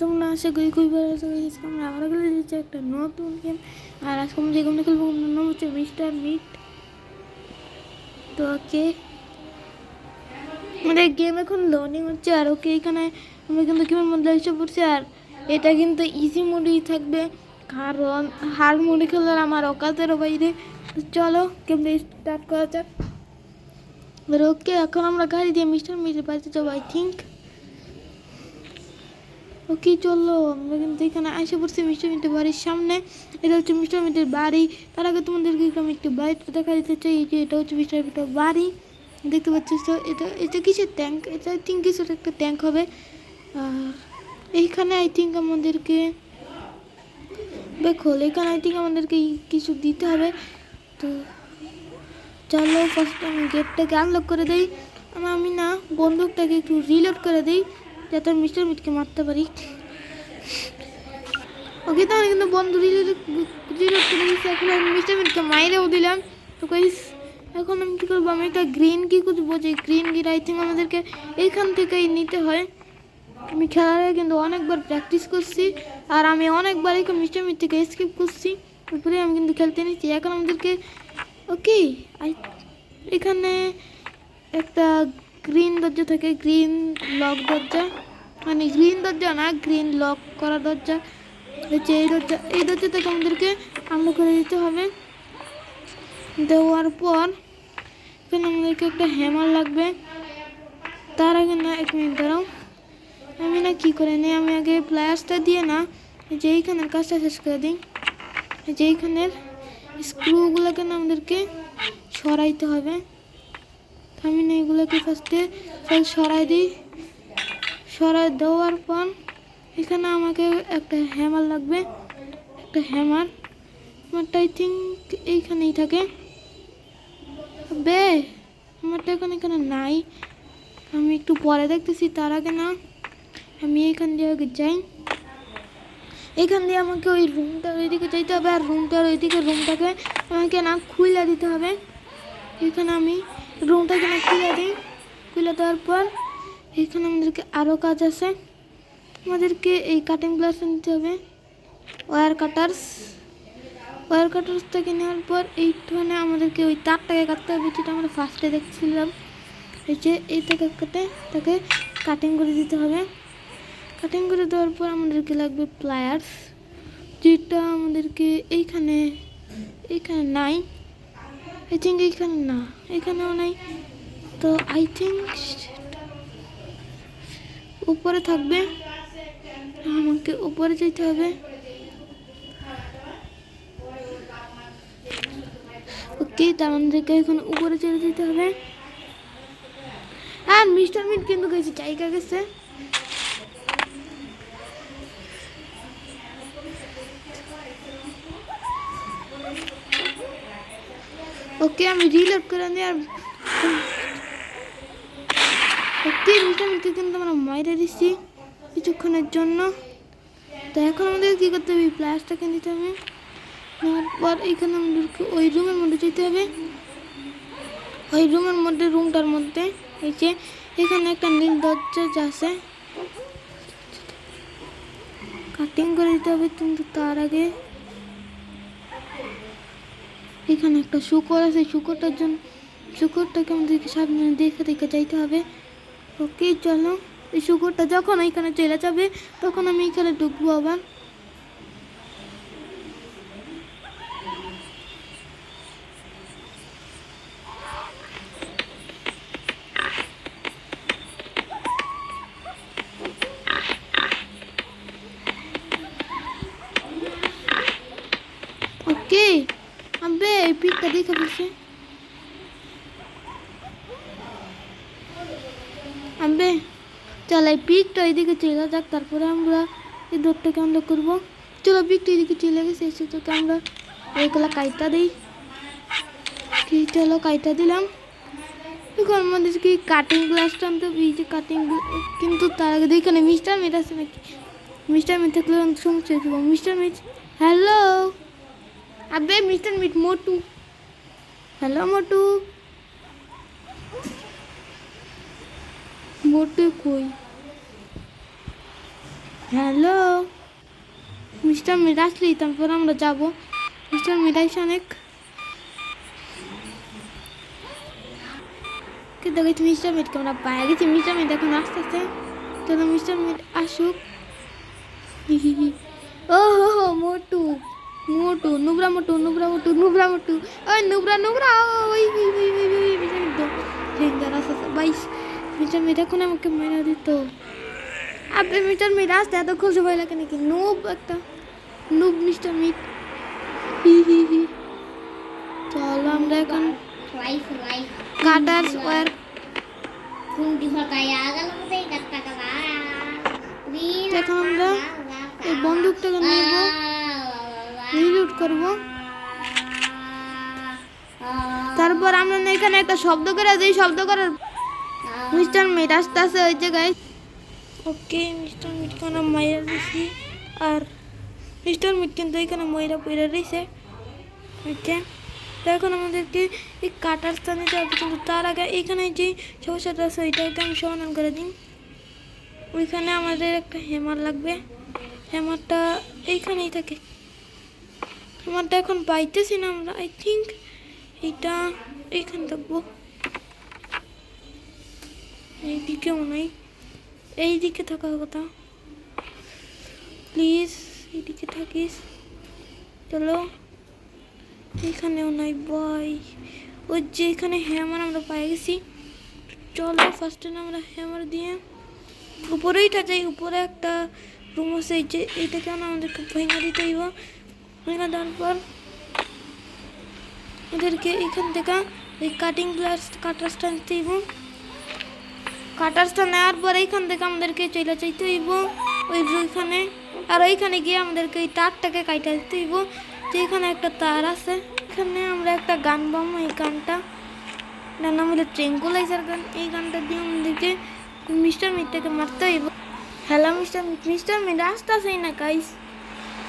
তোমরা আশা করি খুবই ভালো আশা করি আমরা আবার খেলে দিচ্ছি একটা নতুন গেম আর আজকে আমরা যে গেমটা খেলব ওটার নাম হচ্ছে মিস্টার মিট। তো ওকে, আমাদের গেম এখন লোডিং হচ্ছে, আর ওকে এখানে আমরা কিন্তু গেমের মধ্যে এসে পড়ছি আর এটা কিন্তু ইজি মোডেই থাকবে, কারণ হার মোডে খেলার আমার অকাতেরও বাইরে। চলো গেমটা স্টার্ট করা যাক। ওকে, এখন আমরা গাড়ি দিয়ে মিস্টার মিটের বাড়িতে যাব আই থিঙ্ক ওকে চলল? আমরা কিন্তু এখানে এসে পড়ছি মিস্টার মিটের বাড়ির সামনে। এটা হচ্ছে মিস্টার মিটের বাড়ি। তার আগে তোমাদেরকে আমি একটু বাড়িটা দেখা দিতে চাই। এই যে এটা হচ্ছে মিস্টার মিটের বাড়ি। দেখতে পাচ্ছিস তো? এটা এটা কিসের ট্যাঙ্ক এটা আই থিঙ্ক কিছুর একটা ট্যাঙ্ক হবে? আর এইখানে আই থিঙ্ক আমাদেরকে, দেখো, এখানে আই থিঙ্ক আমাদেরকে কিছু দিতে হবে। তো চলো ফার্স্ট আমি গেটটাকে আনলক করে দিই। আমি না বন্দুকটাকে একটু রিলোড করে দিই। যাতে আমি মিস্টার মিটকে মারতে পারি। ওকে তাহলে কিন্তু বন্ধু এখন আমি মিস্টার মিটকে মাইরেও দিলাম। তো এখন আমি কী করব? আমি একটা গ্রিন কি খুঁজবো। যে গ্রিন গির আই থিঙ্ক আমাদেরকে এইখান থেকেই নিতে হয়। আমি খেলার কিন্তু অনেকবার প্র্যাকটিস করছি। আর আমি অনেকবার এখানে মিস্টার মিট থেকে স্কিপ করছি। তারপরে আমি কিন্তু খেলতে নিচ্ছি। এখন আমাদেরকে ওকে এখানে একটা গ্রিন দরজা থাকে গ্রিন লক দরজা। মানে গ্রিন দরজা না গ্রিন লক করা দরজা। হচ্ছে এই দরজা এই দরজা থেকে আমাদেরকে আমরা করে দিতে হবে। দেওয়ার পর এখানে আমাদেরকে একটা হ্যামার লাগবে। তার আগে না, এক মিনিট দাঁড়াও। আমি না কী করে নিই, আমি আগে প্লায়ার্সটা দিয়ে না যে এইখানের কাজটা শেষ করে দিই। যে এইখানের স্ক্রুগুলোকে না আমাদেরকে সরাইতে হবে। আমি না এগুলোকে ফার্স্টে সব সরাই দিই? সরাই দেওয়ার পর এখানে আমাকে একটা হ্যামার লাগবে। একটা হ্যামার আমারটা আই থিঙ্ক এইখানেই থাকে। বে আমারটা এখন এখানে নাই। আমি একটু পরে দেখতেছি, তার আগে না আমি এখান দিয়ে আগে যাই। এখান দিয়ে আমাকে ওই রুমটার ওইদিকে যাইতে হবে, আর রুমটার ওইদিকে রুমটাকে আমাকে না খুলে দিতে হবে। এখানে আমি রুমটাকে না খুলে দিই। খুলে দেওয়ার পর এখানে আমাদেরকে আরও কাজ আছে। আমাদেরকে এই কাটিং গ্লাস নিতে হবে। ওয়ার কাটার্স ওয়ার কাটার্স থেকে নেওয়ার পর এইখানে আমাদেরকে ওই তারটাকে কাটতে হবে যেটা আমরা ফার্স্টে দেখছিলাম। এই যে এই থেকে কেটে তাকে কাটিং করে দিতে হবে। কাটিং করে দেওয়ার পর আমাদেরকে লাগবে প্লায়ার্স যেটা আমাদেরকে এইখানে এইখানে নাই। আই থিঙ্ক এইখানে না এখানেও নাই তো আই থিঙ্ক উপরে থাকবে। আমাকে উপরে যেতে হবে। ওকে তার আমাদেরকে এখন উপরে চলে যেতে হবে। হ্যাঁ মিস্টার মিট কিন্তু গেছে, জায়গা গেছে। ওকে আমি রিলোড করে নিই আর ওকে মিটকে কিন্তু আমরা মাইরে দিচ্ছি কিছুক্ষণের জন্য তো এখন আমাদের কী করতে হবে? প্লাসটাকে নিতে হবে। নেওয়ার পর এখানে আমাদেরকে ওই রুমের মধ্যে যেতে হবে। ওই রুমের মধ্যে রুমটার মধ্যে। এই যে, এখানে একটা নীল দরজা আছে। কাটিং করে দিতে হবে কিন্তু তার আগে। এখানে একটা শুকর আছে, শুকরটার জন্য, শুকরটাকে আমাদেরকে সামনে দেখে দেখে যাইতে হবে। ওকে চলো, এই শুকরটা যখন এখানে চলে যাবে, তখন আমি এখানে ঢুকবো আবার। এই পিকটা দেখে বসে আবে চল এই পিকটা এদিকে চলে যাক, তারপরে আমরা এই দৌড়টাকে আমরা করব। চলো পিকটা এদিকে চলে গেছে, এসে তোকে আমরা এইগুলো কাইটা দিই। কি চলো কাইটা দিলাম। এখন আমাদের কি কাটিং গ্লাসটা আনতে হবে, এই যে কাটিং কিন্তু তার আগে দেখে না মিস্টার মিট আছে নাকি? মিস্টার মিট থাকলে সমস্যা হয়ে মিস্টার মিট হ্যালো আবে mister meat Motu. Hello, Motu. Motu কই? হ্যালো। মিস্টার মিরাজ লি তারপর আমরা যাব। মিস্টার মিরাজ অনেক। কিন্তু দেখি মিস্টার মিটকে আমরা পায়ে গেছি মিস্টার মিট এখন আস্তে আস্তে চলো মিস্টার মিট আসুক। ও, হো হো, মোটু। মোটু, নুবরা মোটু নুবরা মোটু নুবরা মোটু। ওই নুবরা নুবরা, ওই ওই ওই ওই ওই মিস্টার মিট তো ডেঞ্জার আস্তে আস্তে বাইশ মিস্টার মিট এখন আমাকে মেরা দিত। আপনি মিস্টার মিট আসতে এত খুশি ভয় লাগে নাকি? নুব একটা, নুব মিস্টার মিট। হি হি হি। চলো আমরা এখন ka ba? এখন আমরা এই বন্দুকটাকে রিলুট করব। তারপর আমরা এখানে একটা শব্দ করে দিই শব্দ করার মিস্টার মিট আসতে আসতে ওই জায়গায়। ওকে, মিস্টার মিট কেন মাইরা দিছি? আর মিস্টার মিট কিন্তু এখানে ময়রা পইরা রয়েছে ওকে তো এখন আমাদেরকে এই কাটার স্থানে যাবে কিন্তু তার আগে এখানে যে সমস্যাটা আছে, ওইটা ওইটাকে আমি সমাধান করে দিন ওইখানে আমাদের একটা হেমার লাগবে। হেমারটা এইখানেই থাকে। হ্যামারটা এখন পাইতেছি না আমরা আই থিঙ্ক এইটা এইখানে থাকব। এইদিকে মনে হয়, এইদিকে থাকার কথা। প্লিজ এইদিকে থাকিস। চলো, এখানেও নাই বাই ওই যে এখানে হ্যামার আমরা পাই গেছি। চলো ফার্স্টে আমরা হ্যামার দিয়ে উপরেইটা যাই, উপরে একটা রুম আছে, এই যে এইটাকে আমাদেরকে ভেঙে দিতে হইব। ভেঙে দেওয়ার পর ওদেরকে এখান থেকে এই কাটিং গ্লাস কাটারসটা নিতে হইব কাটারসটা নেওয়ার পর এইখান থেকে আমাদেরকে চলে চাইতে হইব। ওই ওইখানে। আর ওইখানে গিয়ে আমাদেরকে এই তারটাকে কাইটা দিতে হইব। যে এখানে একটা তার আছে, এখানে আমরা একটা গান পাবো এই গানটা। এটার নাম হলো ট্রেঙ্কুলাইজার গান। এই গানটা দিয়ে আমাদেরকে মিস্টার মিটটাকে মারতে হইব। হ্যালো, মিস্টার মিস্টার মিট, আসতেছেই না গাইস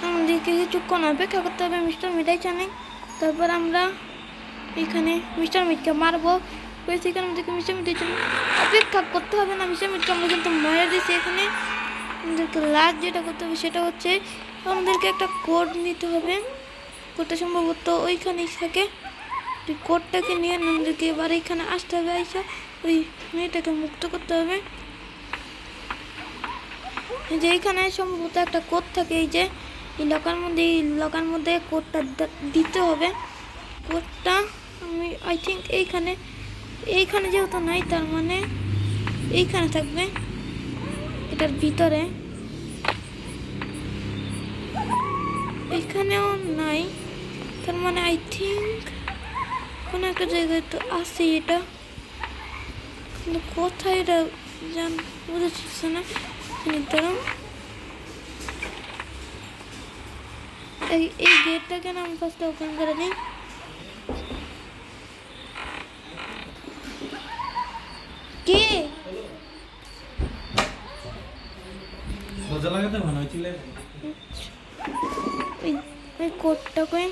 আমাদেরকে কিছুক্ষণ অপেক্ষা করতে হবে মিস্টার মিটাই জানে। তারপর আমরা এখানে মিস্টার মিটকে মারবো। সেখানে আমাদেরকে মিস্টার মিটের জন্য অপেক্ষা করতে হবে না মিস্টার মিটকে আমরা কিন্তু মারা দিয়েছি এখানে। আমাদেরকে লাস্ট যেটা করতে হবে সেটা হচ্ছে, আমাদেরকে একটা কোড নিতে হবে। কোডটা সম্ভবত ওইখানেই থাকে। ওই কোডটাকে নিয়ে আমাদেরকে এবার এখানে আসতে হবে, আইসা ওই মেয়েটাকে মুক্ত করতে হবে। যে এখানে সম্ভবত একটা কোড থাকে, এই যে এই লকার মধ্যে, এই লকার মধ্যে কোডটা দিতে হবে। কোডটা আমি আই থিঙ্ক এইখানে এইখানে যেহেতু নাই, তার মানে এইখানে থাকবে। এটার ভিতরে। এখানেও নাই। তার মানে আই থিঙ্ক কোনো একটা জায়গায় তো আছে এটা। কিন্তু কোথায় এটা জান বোঝা যাচ্ছে না। দাঁড়াও এই এই গেটটাকে না আমি ফার্স্টে ওপেন করে নিই কে? সোজা লাগাতে ভালো হয়েছিল ওই কোডটা কই?